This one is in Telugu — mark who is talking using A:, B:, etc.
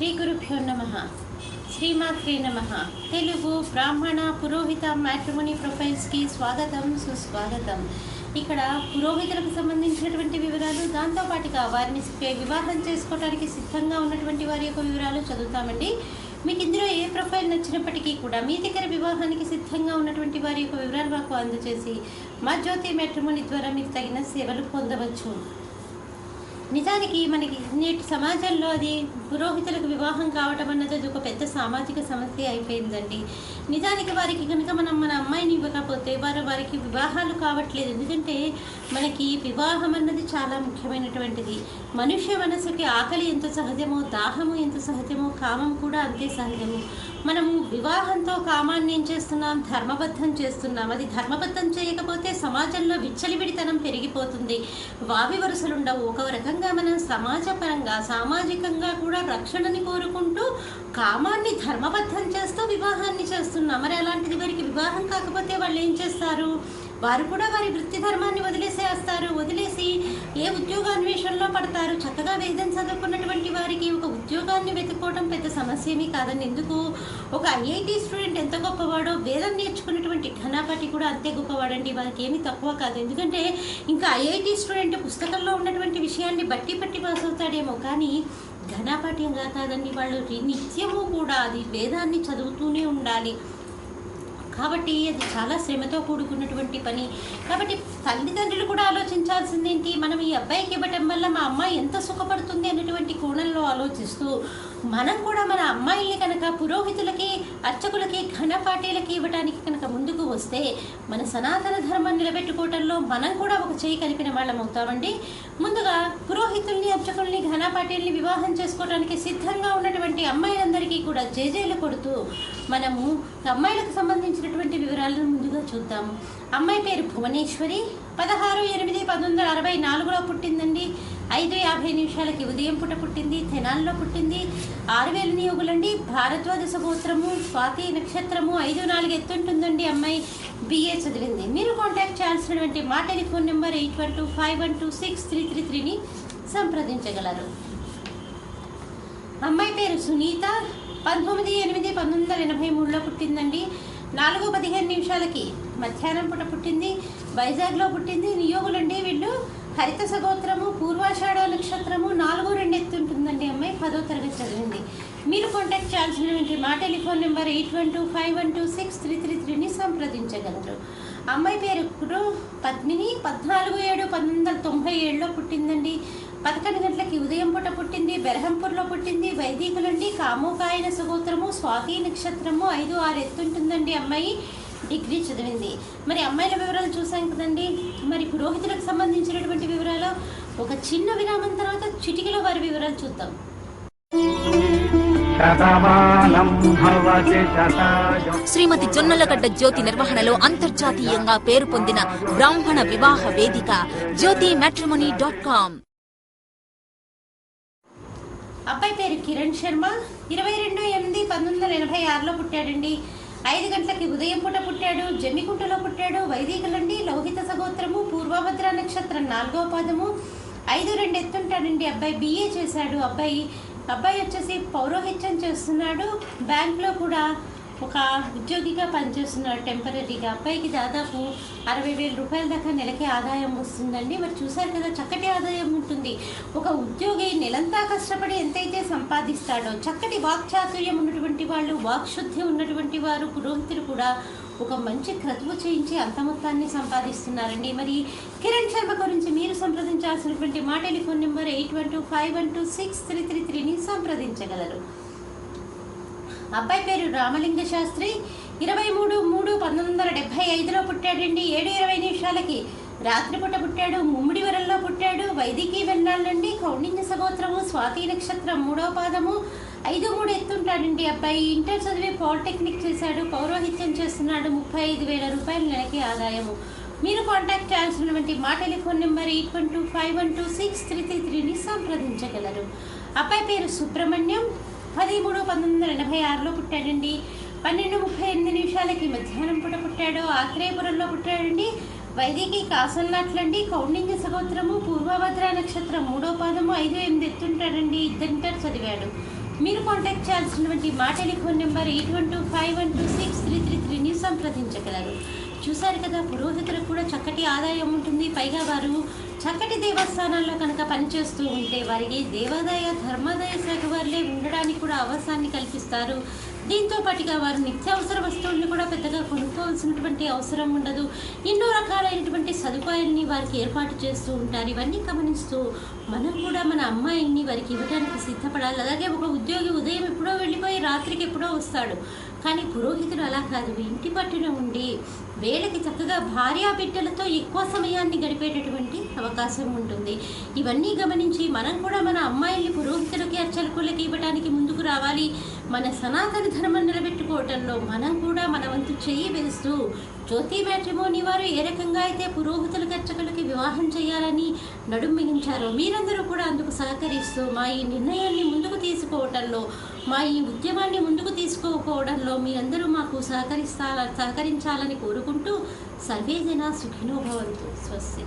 A: శ్రీ గురుభ్యో నమ. శ్రీమాత్రే నమ. తెలుగు బ్రాహ్మణ పురోహిత మ్యాట్రిమోనీ ప్రొఫైల్స్కి స్వాగతం సుస్వాగతం. ఇక్కడ పురోహితులకు సంబంధించినటువంటి వివరాలు దాంతోపాటుగా వారిని వివాహం చేసుకోవడానికి సిద్ధంగా ఉన్నటువంటి వారి యొక్క వివరాలు చదువుతామండి. మీకు ఇందులో ఏ ప్రొఫైల్ నచ్చినప్పటికీ కూడా మీ దగ్గర వివాహానికి సిద్ధంగా ఉన్నటువంటి వారి యొక్క వివరాలు మాకు అందజేసి మా జ్యోతి మ్యాట్రిమోని ద్వారా మీకు తగిన సేవలు పొందవచ్చు. నిజానికి మనకి నేటి సమాజంలో అది పురోహితులకు వివాహం కావటం అన్నది అది ఒక పెద్ద సామాజిక సమస్య అయిపోయిందండి. నిజానికి వారికి కనుక మనం మన అమ్మాయిని ఇవ్వకపోతే వారు వారికి వివాహాలు కావట్లేదు. ఎందుకంటే మనకి వివాహం అన్నది చాలా ముఖ్యమైనటువంటిది. మనుష్య మనసుకి ఆకలి ఎంత సహజమో దాహము ఎంత సహజమో కామం కూడా అంతే సహజము. మనము వివాహంతో కామాన్ని ఏం చేస్తున్నాం? ధర్మబద్ధం చేస్తున్నాం. అది ధర్మబద్ధం చేయకపోతే సమాజంలో విచ్చలివిడితనం పెరిగిపోతుంది. వావి వరుసలు ఉండవు ఒక రకంగా మనం సమాజపరంగా సామాజికంగా కూడా రక్షణని కోరుకుంటూ కామాన్ని ధర్మబద్ధం చేస్తూ వివాహాన్ని చేస్తున్నాం. మరి అలాంటిది వారికి వివాహం కాకపోతే వాళ్ళు ఏం చేస్తారు? వారు కూడా వారి వృత్తి ధర్మాన్ని వదిలేసేస్తారు. వదిలేసి ఏ ఉద్యోగాన్వేషణలో పడతారు? చక్కగా వేదం చదువుకున్నటువంటి వారికి ఒక ఉద్యోగాన్ని వెతుక్కోవడం పెద్ద సమస్యమీ కాదని కాదండి ఎందుకు? ఒక ఐఐటి స్టూడెంట్ ఎంత గొప్పవాడో వేదం నేర్చుకున్నటువంటి ఘనాపాటి కూడా అంతే గొప్పవాడండి. వారికి ఏమీ తక్కువ కాదు. ఎందుకంటే ఇంకా ఐఐటి స్టూడెంట్ పుస్తకంలో ఉన్నటువంటి విషయాన్ని బట్టి పట్టి పాస్ అవుతాడేమో. కానీ ఘనాపాఠ్యంగా కాదండి వాళ్ళు నిత్యము కూడా అది వేదాన్ని చదువుతూనే ఉండాలి. కాబట్టి అది చాలా శ్రమతో కూడుకున్నటువంటి పని. కాబట్టి తల్లిదండ్రులు కూడా ఆలోచించాల్సింది ఏంటి మనం ఈ అబ్బాయికి ఇవ్వటం వల్ల మా అమ్మాయి ఎంత సుఖపడుతుంది అనేటువంటి కోణంలో ఆలోచిస్తూ మనం కూడా మన అమ్మాయిల్ని కనుక పురోహితులకి అర్చకులకి ఘనపాటీలకి ఇవ్వడానికి కనుక ముందుకు వస్తే మన సనాతన ధర్మం నిలబెట్టుకోవటంలో మనం కూడా ఒక చేయి కలిపిన వాళ్ళం అవుతామండి. ముందుగా పురోహితుల్ని అర్చకుల్ని ఘనపాటీల్ని వివాహం చేసుకోవడానికి సిద్ధంగా ఉన్నటువంటి అమ్మాయిలందరికీ కూడా జేజేలు కొడుతూ మనము అమ్మాయిలకు సంబంధించినటువంటి వివరాలను ముందుగా చూద్దాము అమ్మాయి పేరు భువనేశ్వరి. పదహారు ఎనిమిది పంతొమ్మిది వందల అరవై నాలుగులో పుట్టిందండి. ఐదు యాభై నిమిషాలకి ఉదయం పూట పుట్టింది తెనాల్లో పుట్టింది. ఆరు వేల నియోగులండి. భారద్వాజ గోత్రము స్వాతి నక్షత్రము ఐదు నాలుగు ఎత్తుంటుందండి అమ్మాయి. బిఏ చదివింది. మీరు కాంటాక్ట్ చేయాల్సినటువంటి మా telephone number eight one two five one two six three three త్రీని సంప్రదించగలరు. అమ్మాయి పేరు సునీత. పంతొమ్మిది ఎనిమిది పంతొమ్మిది వందల ఎనభై మూడులో పుట్టిందండి. నాలుగు పదిహేను నిమిషాలకి మధ్యాహ్నం పూట పుట్టింది. వైజాగ్లో పుట్టింది. నియోగులండి వీళ్ళు. హరిత సగోత్రము పూర్వాషాఢ నక్షత్రము నాలుగు రెండు ఎత్తుంటుందండి అమ్మాయి పదో తరగతి చదివింది. మీరు కాంటాక్ట్ చేయాల్సినటువంటి మా telephone number eight one two five one two six three three త్రీని సంప్రదించగలరు. అమ్మాయి పేరు ఇప్పుడు పద్మిని పద్నాలుగు ఏడు పంతొమ్మిది వందల తొంభై ఏడులో పుట్టిందండి. పదకొండు గంటలకి ఉదయం పూట పుట్టింది బెరహంపూర్లో పుట్టింది వైదికులండి కామోకాయన సగోత్రము స్వాతి నక్షత్రము ఐదు ఆరు ఎత్తుంటుందండి అమ్మాయి. డిగ్రీ చదివింది. మరి అమ్మాయిల వివరాలు చూసాం కదండి. మరి పురోహితులకు సంబంధించినటువంటి వివరాలు ఒక చిన్న విరామం తర్వాత చిటికలో వారి వివరాలు చూద్దాం.
B: శ్రీమతి జొన్నలగడ్డ జ్యోతి నిర్వహణలో అంతర్జాతీయంగా పేరు పొందిన బ్రాహ్మణ వివాహ వేదిక జ్యోతి మ్యాట్రిమోనీ డాట్ కామ్
A: అబ్బాయి పేరు కిరణ్ శర్మ. ఇరవై రెండు ఎనిమిది పంతొమ్మిది వందల ఎనభై ఆరులో పుట్టాడండి. ఐదు గంటలకి ఉదయం పూట పుట్టాడు జమ్మికుంటలో పుట్టాడు వైదికులండి లౌహిత సగోత్రము పూర్వభద్ర నక్షత్రం నాలుగో పాదము. ఐదు రెండు ఎత్తుంటాడండి అబ్బాయి బిఏ చేశాడు. అబ్బాయి అబ్బాయి వచ్చేసి పౌరోహిత్యం చేస్తున్నాడు. బ్యాంక్లో కూడా ఒక ఉద్యోగిగా పనిచేస్తున్నాడు టెంపరీగా అబ్బాయికి దాదాపు అరవై వేల రూపాయల దాకా నెలకి ఆదాయం వస్తుందండి. మరి చూసారు కదా చక్కటి ఆదాయం ఉంటుంది. ఒక ఉద్యోగి నెలంతా కష్టపడి ఎంతైతే సంపాదిస్తాడో చక్కటి వాక్చాతుర్యం ఉన్నటువంటి వాళ్ళు వాక్శుద్ధి ఉన్నటువంటి వారు పురోహితులు కూడా ఒక మంచి క్రతువు చేయించి అంత మొత్తాన్ని సంపాదిస్తున్నారండి. మరి కిరణ్ శర్మ గురించి మీరు సంప్రదించాల్సినటువంటి మా telephone number eight one two five one two six three three త్రీని సంప్రదించగలరు. అబ్బాయి పేరు రామలింగ శాస్త్రి. ఇరవై మూడు మూడు పంతొమ్మిది వందల డెబ్బై ఐదులో పుట్టాడండి. ఏడు ఇరవై నిమిషాలకి రాత్రిపూట పుట్టాడు. ముమ్మిడి వరల్లో పుట్టాడు. వైదికి వెళ్ళాలండి కౌండిన్య సగోత్రము స్వాతి నక్షత్రం మూడో పాదము. ఐదు మూడు ఎత్తుంటాడండి అబ్బాయి. ఇంటర్ చదివి పాలిటెక్నిక్ చేశాడు. పౌరోహిత్యం చేస్తున్నాడు. ముప్పై ఐదు వేల రూపాయల నెలకి ఆదాయము. మీరు కాంటాక్ట్ చేయాల్సినటువంటి మా telephone number eight one two five one two six three three త్రీని సంప్రదించగలరు. అబ్బాయి పేరు సుబ్రహ్మణ్యం. పది మూడు పంతొమ్మిది వందల ఎనభై ఆరులో పుట్టాడండి. పన్నెండు ముప్పై ఎనిమిది నిమిషాలకి మధ్యాహ్నం పూట పుట్టాడు. ఆత్రేయపురంలో పుట్టాడండి. వైదికి కాసల్లాట్లండి కౌండిన్య సగోత్రము పూర్వభద్ర నక్షత్రం మూడో పాదము ఐదు ఎనిమిది ఎత్తుంటాడండి. ఇద్దరింటారు చదివాడు. మీరు కాంటాక్ట్ చేయాల్సినటువంటి మా telephone number eight one two five one two six three three త్రీని సంప్రదించగలరు. చూశారు కదా పురోహితులకు కూడా చక్కటి ఆదాయం ఉంటుంది. పైగా వారు చక్కటి దేవస్థానాల్లో కనుక పనిచేస్తూ ఉంటే వారికి దేవాదాయ ధర్మాదాయ శాఖ వారిలే ఉండడానికి కూడా అవకాశాన్ని కల్పిస్తారు. దీంతో పాటుగా వారు నిత్యావసర వస్తువుల్ని కూడా పెద్దగా కొనుక్కోవాల్సినటువంటి అవసరం ఉండదు. ఎన్నో రకాలైనటువంటి సదుపాయాల్ని వారికి ఏర్పాటు చేస్తూ ఉంటారు. ఇవన్నీ గమనిస్తూ మనం కూడా మన అమ్మాయిని వారికి ఇవ్వడానికి సిద్ధపడాలి. అలాగే ఒక ఉద్యోగి ఉదయం ఎప్పుడో వెళ్ళిపోయి రాత్రికి ఎప్పుడో వస్తాడు. కానీ పురోహితుడు అలా కాదు. ఇంటి పట్టున ఉండి వేళకి చక్కగా భార్యా బిడ్డలతో ఎక్కువ సమయాన్ని గడిపేటటువంటి అవకాశం ఉంటుంది. ఇవన్నీ గమనించి మనం కూడా మన అమ్మాయిల్ని పురోహితులకి అర్చలకులకి ఇవ్వడానికి ముందుకు రావాలి. మన సనాతన ధర్మం నిలబెట్టుకోవటంలో మనం కూడా మన వంతు చెయ్యి వేస్తూ జ్యోతి మ్యాట్రిమోని వారు ఏ రకంగా అయితే పురోహితులకి అర్చకులకి వివాహం చేయాలని నడుం మిగించారో మీరందరూ కూడా అందుకు సహకరిస్తూ మా ఈ నిర్ణయాన్ని ముందుకు తీసుకోవటంలో మా ఈ ఉద్యమాన్ని ముందుకు తీసుకోకపోవడంలో మీరందరూ మాకు సహకరిస్తా సహకరించాలని కోరుకుంటూ సర్వేజన సుఖినోభవంతు స్వస్తి.